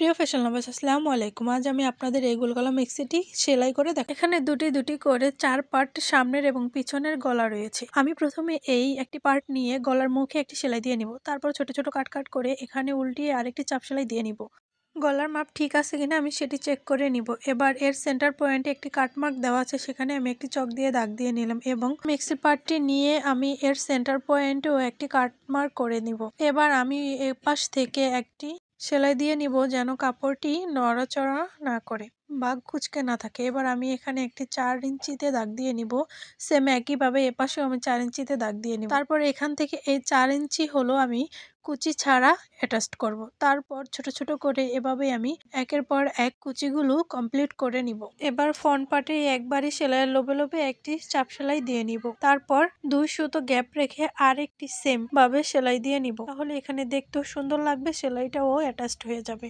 প্রিয় fashion lovers আসসালামু আলাইকুম। আজ আমি আপনাদের এই গোলগলা মিক্সিটি সেলাই করে দেখ এখানে দুটি দুটি করে চার পার্ট সামনের এবং পিছনের গলা রয়েছে। আমি প্রথমে এই একটি পার্ট নিয়ে গলার মুখে একটি সেলাই দিয়ে নিব। তারপর ছোট ছোট কাট কাট করে এখানে উল্টিয়ে আরেকটি চাপ সেলাই দিয়ে নিব। গলার মাপ ঠিক আছে কিনা আমি সেটি চেক করে নিব। এবার এর সেন্টার পয়েন্টে একটি কাটমার্ক দেওয়া আছে, সেখানে আমি একটি চক দিয়ে দাগ দিয়ে নিলাম এবং মিক্সি পার্টটি নিয়ে আমি এর সেন্টার পয়েন্টেও একটি কাটমার্ক করে নিব। এবার আমি এ পাশ থেকে একটি সেলাই দিয়ে নিব যেন কাপড়টি নড়াচড়া না করে। বা কুচকে না থাকে। এবার আমি এখানে একটি চার ইঞ্চিতে দাগ দিয়ে নিব। সেম একইভাবে এপাশেও আমি চার ইঞ্চিতে দাগ দিয়ে নিব। তারপর এখান থেকে এই চার ইঞ্চি হলো আমি কুচি ছাড়া অ্যাটাচড করব। তারপর ছোট ছোট করে এভাবে আমি একের পর এক কুচিগুলো কমপ্লিট করে নিব। এবার ফ্রন্ট পার্টে একবারই সেলাইয়ের লোভে লোভে একটি চাপ সেলাই দিয়ে নিব। তারপর দুই সুতো গ্যাপ রেখে আর একটি সেম ভাবে সেলাই দিয়ে নিব। তাহলে এখানে দেখতেও সুন্দর লাগবে, সেলাইটাও অ্যাটাচড হয়ে যাবে।